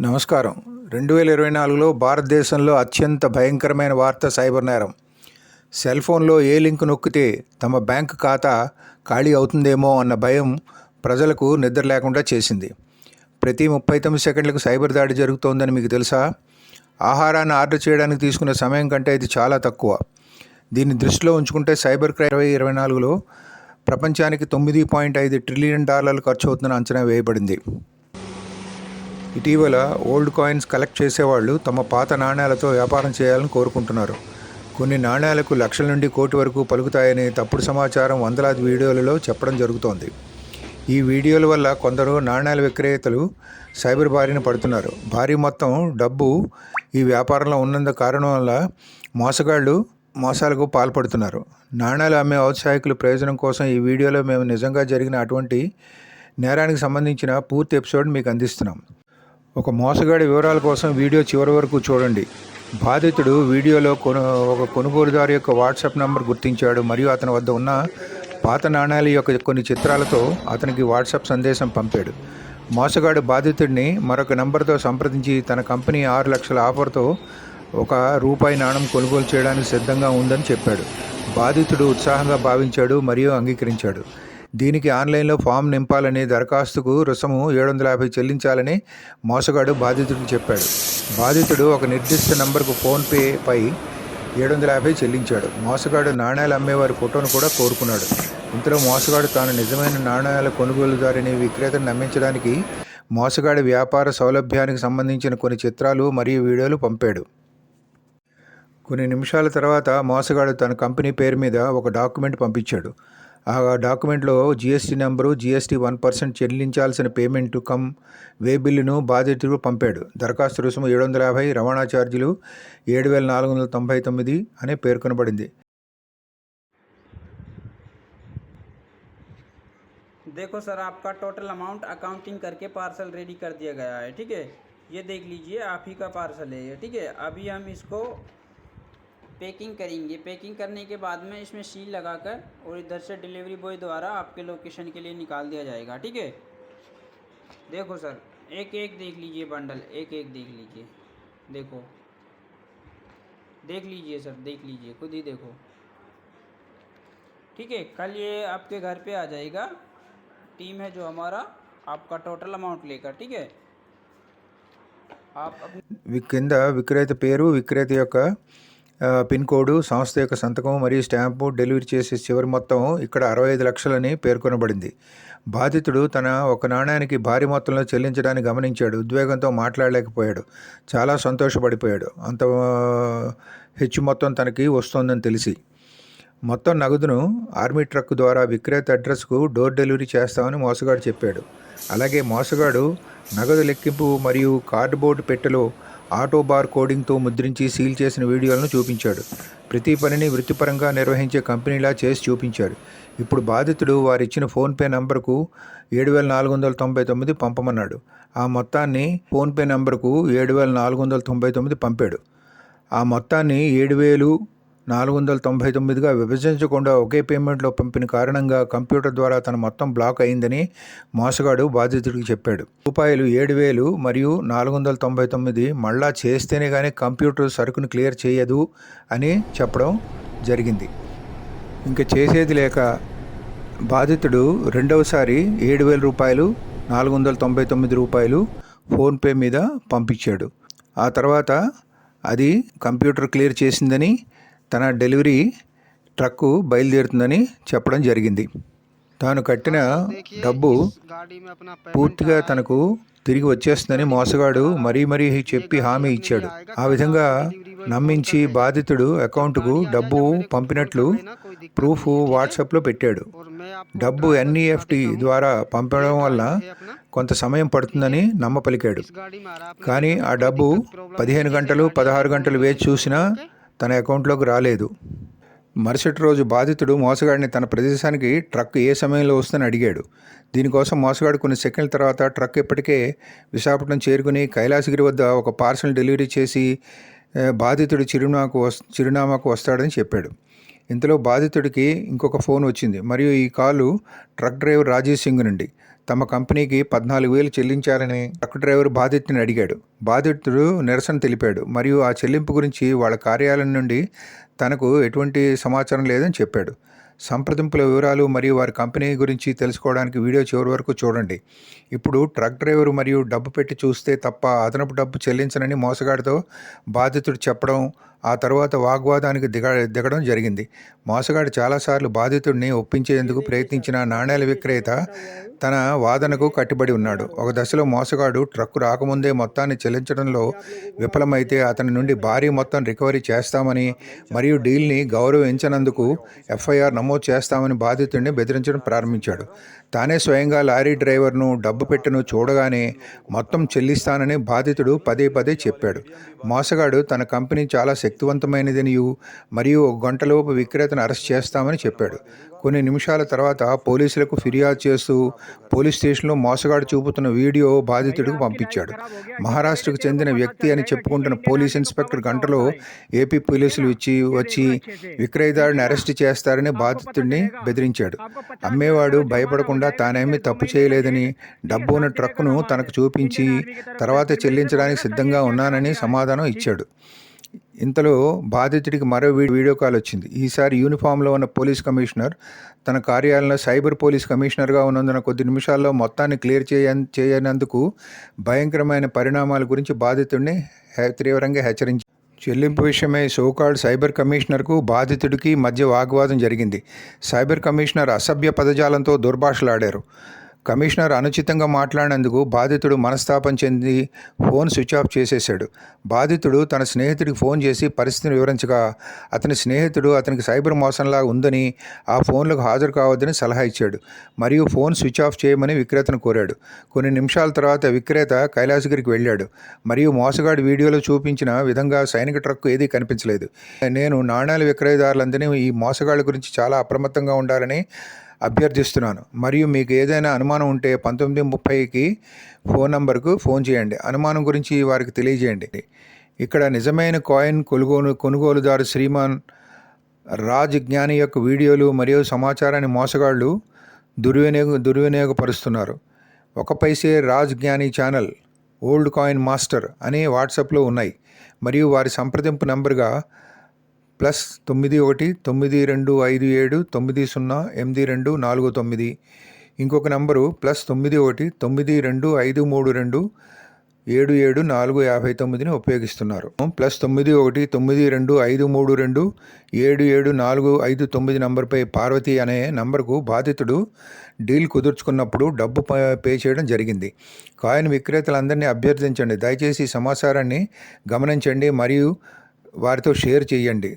నమస్కారం. రెండు వేల ఇరవై నాలుగులో భారతదేశంలో అత్యంత భయంకరమైన వార్త సైబర్ నేరం. సెల్ ఫోన్లో ఏ లింక్ నొక్కితే తమ బ్యాంక్ ఖాతా ఖాళీ అవుతుందేమో అన్న భయం ప్రజలకు నిద్ర లేకుండా చేసింది. ప్రతి ముప్పై తొమ్మిది సెకండ్లకు సైబర్ దాడి జరుగుతోందని మీకు తెలుసా? ఆహారాన్ని ఆర్డర్ చేయడానికి తీసుకునే సమయం కంటే ఇది చాలా తక్కువ. దీన్ని దృష్టిలో ఉంచుకుంటే సైబర్ క్రైమ్ ఇరవై ఇరవై నాలుగులో ప్రపంచానికి తొమ్మిది పాయింట్ ఐదు ట్రిలియన్ డాలర్లు ఖర్చు అవుతుందని అంచనా వేయబడింది. ఇటీవల ఓల్డ్ కాయిన్స్ కలెక్ట్ చేసేవాళ్ళు తమ పాత నాణేలతో వ్యాపారం చేయాలని కోరుకుంటున్నారు. కొన్ని నాణేలకు లక్షల నుండి కోటి వరకు పలుకుతాయని తప్పుడు సమాచారం వందలాది వీడియోలలో చెప్పడం జరుగుతోంది. ఈ వీడియోల వల్ల కొందరు నాణ్యాల విక్రేతలు సైబర్ బారిన పడుతున్నారు. భారీ మొత్తం డబ్బు ఈ వ్యాపారంలో ఉన్నందు కారణం వల్ల మోసగాళ్ళు మోసాలకు పాల్పడుతున్నారు. నాణేలు అమ్మే ఔత్సాహికుల ప్రయోజనం కోసం ఈ వీడియోలో మేము నిజంగా జరిగిన అటువంటి నేరానికి సంబంధించిన పూర్తి ఎపిసోడ్ మీకు అందిస్తున్నాం. ఒక మోసగాడి వివరాల కోసం వీడియో చివరి వరకు చూడండి. బాధితుడు వీడియోలో కొను ఒక కొనుగోలుదారు యొక్క వాట్సాప్ నంబర్ గుర్తించాడు మరియు అతని వద్ద ఉన్న పాత నాణ్యాల యొక్క కొన్ని చిత్రాలతో అతనికి వాట్సాప్ సందేశం పంపాడు. మోసగాడు బాధితుడిని మరొక నంబర్తో సంప్రదించి తన కంపెనీ ఆరు లక్షల ఆఫర్తో ఒక రూపాయి నాణం కొనుగోలు చేయడానికి సిద్ధంగా ఉందని చెప్పాడు. బాధితుడు ఉత్సాహంగా భావించాడు మరియు అంగీకరించాడు. దీనికి ఆన్లైన్లో ఫామ్ నింపాలని దరఖాస్తుకు రుసము ఏడు వందల యాభై చెల్లించాలని మోసగాడు బాధితుడికి చెప్పాడు. బాధితుడు ఒక నిర్దిష్ట నంబర్కు ఫోన్పేపై ఏడు వందల యాభై చెల్లించాడు. మోసగాడు నాణ్యాలు అమ్మేవారి ఫోటోను కూడా కోరుకున్నాడు. ఇంతలో మోసగాడు తాను నిజమైన నాణ్యాల కొనుగోలుదారిని విక్రేతను నమ్మించడానికి మోసగాడి వ్యాపార సౌలభ్యానికి సంబంధించిన కొన్ని చిత్రాలు మరియు వీడియోలు పంపాడు. కొన్ని నిమిషాల తర్వాత మోసగాడు తన కంపెనీ పేరు మీద ఒక డాక్యుమెంట్ పంపించాడు. ఆ డాక్యుమెంట్లో GST number GST one percent చెల్లించాల్సిన పేమెంట్ కమ్ వే బిల్లును బాధితుడు పంపాడు దరఖాస్తు రుసుము ఏడు వందల యాభై రవాణా ఛార్జీలు ఏడు వేల నాలుగు వందల తొంభై తొమ్మిది అని పేర్కొనబడింది देखो सर आपका टोटल अमाउंट अकाउंटिंग करके पार्सल रेडी कर दिया गया है ठीक है ये देख लीजिए आप ही का पार्सल है ये ठीक है अभी हम इसको पैकिंग करेंगे पैकिंग करने के बाद में इसमें सील लगाकर और इधर से डिलीवरी बॉय द्वारा आपके लोकेशन के लिए निकाल दिया जाएगा ठीक है देखो सर एक एक देख लीजिए बंडल एक एक देख लीजिए देखो देख लीजिए सर देख लीजिए खुद ही देखो ठीक है कल ये आपके घर पे आ जाएगा टीम है जो हमारा आपका टोटल अमाउंट लेकर ठीक है आप अपने వి- కింద విక్రేత పేరు విక్రేత యొక్క ఆ, పిన్ కోడ్ సంస్థ యొక్క సంతకం మరియు స్టాంపు డెలివరీ చేసే చివరి మొత్తం ఇక్కడ అరవై ఐదు లక్షలని పేర్కొనబడింది. బాధితుడు తన ఒక నాణ్యానికి భారీ మొత్తంలో చెల్లించడాన్ని గమనించాడు. ఉద్వేగంతో మాట్లాడలేకపోయాడు. చాలా సంతోషపడిపోయాడు. అంత హెచ్చు మొత్తం తనకి వస్తోందని తెలిసి. మొత్తం నగదును ఆర్మీ ట్రక్ ద్వారా విక్రేత అడ్రస్కు డోర్ డెలివరీ చేస్తామని మోసగాడు చెప్పాడు. అలాగే మోసగాడు నగదు లెక్కింపు మరియు కార్డుబోర్డు పెట్టెలో ఆటో బార్ కోడింగ్తో ముద్రించి సీల్ చేసిన వీడియోలను చూపించాడు. ప్రతి పనిని వృత్తిపరంగా నిర్వహించే కంపెనీలా చేసి చూపించాడు. ఇప్పుడు బాధితుడు వారిచ్చిన ఫోన్పే నంబర్కు ఏడు వేల నాలుగు వందల తొంభై తొమ్మిది పంపమన్నాడు. ఆ మొత్తాన్ని ఫోన్పే నంబర్కు ఏడు వేల నాలుగు వందల తొంభై తొమ్మిది పంపాడు. ఆ మొత్తాన్ని ఏడు వేలు నాలుగు వందల తొంభై తొమ్మిదిగా విభజించకుండా ఒకే పేమెంట్లో పంపిన కారణంగా కంప్యూటర్ ద్వారా తన మొత్తం బ్లాక్ అయిందని మోసగాడు బాధితుడికి చెప్పాడు. రూపాయలు ఏడు వేలు మరియు నాలుగు వందల తొంభై తొమ్మిది మళ్ళా చేస్తేనే కానీ కంప్యూటర్ సరుకును క్లియర్ చేయదు అని చెప్పడం జరిగింది. ఇంకా చేసేది లేక బాధితుడు రెండవసారి ఏడు వేల రూపాయలు నాలుగు వందల తొంభై తొమ్మిది రూపాయలు ఫోన్పే మీద పంపించాడు. ఆ తర్వాత అది కంప్యూటర్ క్లియర్ చేసిందని తన డెలివరీ ట్రక్కు బయలుదేరుతుందని చెప్పడం జరిగింది. తాను కట్టిన డబ్బు పూర్తిగా తనకు తిరిగి వచ్చేస్తుందని మోసగాడు మరీ మరీ చెప్పి హామీ ఇచ్చాడు. ఆ విధంగా నమ్మించి బాధితుడు అకౌంట్కు డబ్బు పంపినట్లు ప్రూఫ్ వాట్సాప్లో పెట్టాడు. డబ్బు ఎన్ఈఎఫ్టి ద్వారా పంపడం వల్ల కొంత సమయం పడుతుందని నమ్మపలికాడు. కానీ ఆ డబ్బు పదిహేను గంటలు పదహారు గంటలు వేచి చూసినా తన అకౌంట్లోకి రాలేదు. మరుసటి రోజు బాధితుడు మోసగాడిని తన ప్రదేశానికి ట్రక్ ఏ సమయంలో వస్తుందని అడిగాడు. దీనికోసం మోసగాడు కొన్ని సెకండ్ల తర్వాత ట్రక్ ఇప్పటికే విశాఖపట్నం చేరుకుని కైలాసగిరి వద్ద ఒక పార్సల్ డెలివరీ చేసి బాధితుడు చిరునామాకు వస్ చిరునామాకు వస్తాడని చెప్పాడు. ఇంతలో బాధితుడికి ఇంకొక ఫోన్ వచ్చింది. మరియు ఈ కాలు ట్రక్ డ్రైవర్ రాజేష్ సింగ్ నుండి. తమ కంపెనీకి పద్నాలుగు వేలు చెల్లించారని ట్రక్ డ్రైవర్ బాధితుడిని అడిగాడు. బాధితుడు నిరసన తెలిపాడు. మరియు ఆ చెల్లింపు గురించి వాళ్ళ కార్యాలయం నుండి తనకు ఎటువంటి సమాచారం లేదని చెప్పాడు. సంప్రదింపుల వివరాలు మరియు వారి కంపెనీ గురించి తెలుసుకోవడానికి వీడియో చివరి వరకు చూడండి. ఇప్పుడు ట్రక్ డ్రైవర్ మరియు డబ్బు పెట్టి చూస్తే తప్ప అదనపు డబ్బు చెల్లించనని మోసగాడితో బాధితుడు చెప్పడం ఆ తర్వాత వాగ్వాదానికి దిగ దిగడం జరిగింది. మోసగాడు చాలాసార్లు బాధితుడిని ఒప్పించేందుకు ప్రయత్నించిన నాణేల విక్రేత తన వాదనకు కట్టుబడి ఉన్నాడు. ఒక దశలో మోసగాడు ట్రక్కు రాకముందే మొత్తాన్ని చెల్లించడంలో విఫలమైతే అతని నుండి భారీ మొత్తం రికవరీ చేస్తామని మరియు డీల్ని గౌరవించనందుకు ఎఫ్ఐఆర్ నమోదు చేస్తామని బాధితుడిని బెదిరించడం ప్రారంభించాడు. తానే స్వయంగా లారీ డ్రైవర్ను డబ్బు పెట్టెను చూడగానే మొత్తం చెల్లిస్తానని బాధితుడు పదే పదే చెప్పాడు. మోసగాడు తన కంపెనీ చాలా శక్తివంతమైనదనియు మరియు ఒక గంటలోపు విక్రేతను అరెస్ట్ చేస్తామని చెప్పాడు. కొన్ని నిమిషాల తర్వాత పోలీసులకు ఫిర్యాదు చేస్తూ పోలీస్ స్టేషన్లో మోసగాడు చూపుతున్న వీడియో బాధితుడికి పంపించాడు. మహారాష్ట్రకు చెందిన వ్యక్తి అని చెప్పుకుంటున్న పోలీస్ ఇన్స్పెక్టర్ గంటలో ఏపీ పోలీసులు ఇచ్చి వచ్చి విక్రయదారుని అరెస్ట్ చేస్తారని బాధితుడిని బెదిరించాడు. అమ్మేవాడు భయపడకుండా తానేమీ తప్పు చేయలేదని డబ్బు ఉన్న ట్రక్కును తనకు చూపించి తర్వాత చెల్లించడానికి సిద్ధంగా ఉన్నానని సమాధానం ఇచ్చాడు. ఇంతలో బాధితుడికి మరో వీడియో కాల్ వచ్చింది. ఈసారి యూనిఫామ్లో ఉన్న పోలీస్ కమిషనర్ తన కార్యాలయంలో సైబర్ పోలీస్ కమిషనర్గా ఉన్నందున కొద్ది నిమిషాల్లో మొత్తాన్ని క్లియర్ చేయ చేయనందుకు భయంకరమైన పరిణామాల గురించి బాధితుడిని తీవ్రంగా హెచ్చరించి చెల్లింపు విషయమై సోకాల్డ్ సైబర్ కమిషనర్కు బాధితుడికి మధ్య వాగ్వాదం జరిగింది. సైబర్ కమిషనర్ అసభ్య పదజాలంతో దుర్భాషలాడారు. కమిషనర్ అనుచితంగా మాట్లాడినందుకు బాధితుడు మనస్తాపం చెంది ఫోన్ స్విచ్ ఆఫ్ చేసేశాడు. బాధితుడు తన స్నేహితుడికి ఫోన్ చేసి పరిస్థితిని వివరించగా అతని స్నేహితుడు అతనికి సైబర్ మోసంలా ఉందని ఆ ఫోన్లకు హాజరు కావద్దని సలహా ఇచ్చాడు. మరియు ఫోన్ స్విచ్ ఆఫ్ చేయమని విక్రేతను కోరాడు. కొన్ని నిమిషాల తర్వాత విక్రేత కైలాసగిరికి వెళ్ళాడు. మరియు మోసగాడి వీడియోలో చూపించిన విధంగా సైనిక ట్రక్ ఏదీ కనిపించలేదు. నేను నాణ్యాల విక్రయదారులందరినీ ఈ మోసగాళ్ళ గురించి చాలా అప్రమత్తంగా ఉండాలని అభ్యర్థిస్తున్నాను. మరియు మీకు ఏదైనా అనుమానం ఉంటే పంతొమ్మిది ముప్పైకి ఫోన్ నంబర్కు ఫోన్ చేయండి. అనుమానం గురించి వారికి తెలియజేయండి. ఇక్కడ నిజమైన కాయిన్ కొనుగోలు కొనుగోలుదారు శ్రీమాన్ రాజ్ జ్ఞాని యొక్క వీడియోలు మరియు సమాచారాన్ని మోసగాళ్ళు దుర్వినియోగ దుర్వినియోగపరుస్తున్నారు. ఒక పైసే రాజ్ జ్ఞాని ఛానల్ ఓల్డ్ కాయిన్ మాస్టర్ అనే వాట్సాప్లో ఉన్నాయి. మరియు వారి సంప్రదింపు నంబర్గా ప్లస్ తొమ్మిది ఒకటి తొమ్మిది రెండు ఐదు ఏడు తొమ్మిది సున్నా ఎనిమిది రెండు నాలుగు తొమ్మిది. ఇంకొక నంబరు ప్లస్ తొమ్మిది ఒకటి తొమ్మిది రెండు ఐదు మూడు రెండు ఏడు ఏడు నాలుగు యాభై తొమ్మిదిని ఉపయోగిస్తున్నారు. ప్లస్ తొమ్మిది ఒకటి తొమ్మిది రెండు ఐదు మూడు రెండు ఏడు ఏడు నాలుగు ఐదు తొమ్మిది నంబర్పై పార్వతి అనే నంబర్కు బాధితుడు డీల్ కుదుర్చుకున్నప్పుడు డబ్బు పే చేయడం జరిగింది. కాయిన్ విక్రేతలందరినీ అభ్యర్థించండి. దయచేసి ఈ సమాచారాన్ని గమనించండి మరియు వారితో షేర్ చేయండి.